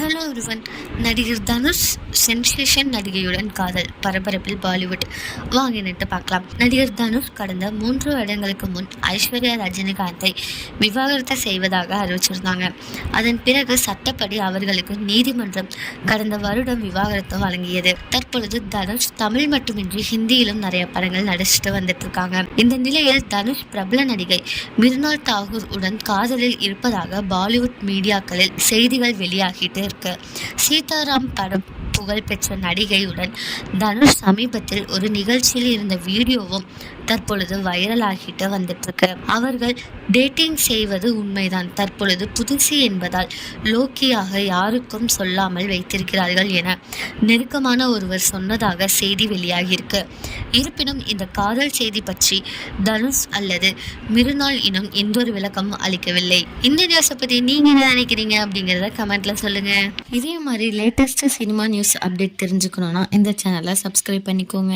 Hello ஒருவன் நடிகர் Dhanush sensation நடிகையுடன் காதல் பரபரப்பில் பாலிவுட். வாங்க நின்று பார்க்கலாம். நடிகர் தனுஷ் கடந்த மூன்று வருடங்களுக்கு முன் ஐஸ்வர்யா ரஜினிகாந்தை விவாகரத்தை செய்வதாக அறிவிச்சிருந்தாங்க. அதன் பிறகு சட்டப்படி அவர்களுக்கு நீதிமன்றம் கடந்த வருடம் விவாகரத்து வழங்கியது. தற்பொழுது தனுஷ் தமிழ் மட்டுமின்றி ஹிந்தியிலும் நிறைய படங்கள் நடிச்சுட்டு வந்துட்டு இருக்காங்க. இந்த நிலையில் தனுஷ் பிரபல நடிகை மிருனால் தாகூர் உடன் காதலில் இருப்பதாக பாலிவுட் மீடியாக்களில் செய்திகள் வெளியாகிட்டு இருக்கு. சீதாராம் படம் புகழ்பெற்ற நடிகையுடன் தனுஷ் சமீபத்தில் ஒரு நிகழ்ச்சியில் இருந்த வீடியோவும் தற்பொழுது வைரலாகிட்டு வந்துட்டு இருக்கு அவர்கள் டேட்டிங் செய்வது உண்மைதான். தற்பொழுது புதுசு என்பதால் லோக்கியாக யாருக்கும் சொல்லாமல் வைத்திருக்கிறார்கள் என நெருக்கமான ஒருவர் சொன்னதாக செய்தி வெளியாகியிருக்கு. இருப்பினும் இந்த காதல் செய்தி பற்றி தனுஷ் அல்லது மிருநாள் இனம் எந்தொரு விளக்கமும் அளிக்கவில்லை. இந்த நியூஸை பற்றி நீங்கள் என்ன நினைக்கிறீங்க அப்படிங்கிறத கமெண்ட்ல சொல்லுங்க. இதே மாதிரி லேட்டஸ்ட் சினிமா நியூஸ் அப்டேட் தெரிஞ்சுக்கணும்னா இந்த சேனலை சப்ஸ்கிரைப் பண்ணிக்கோங்க.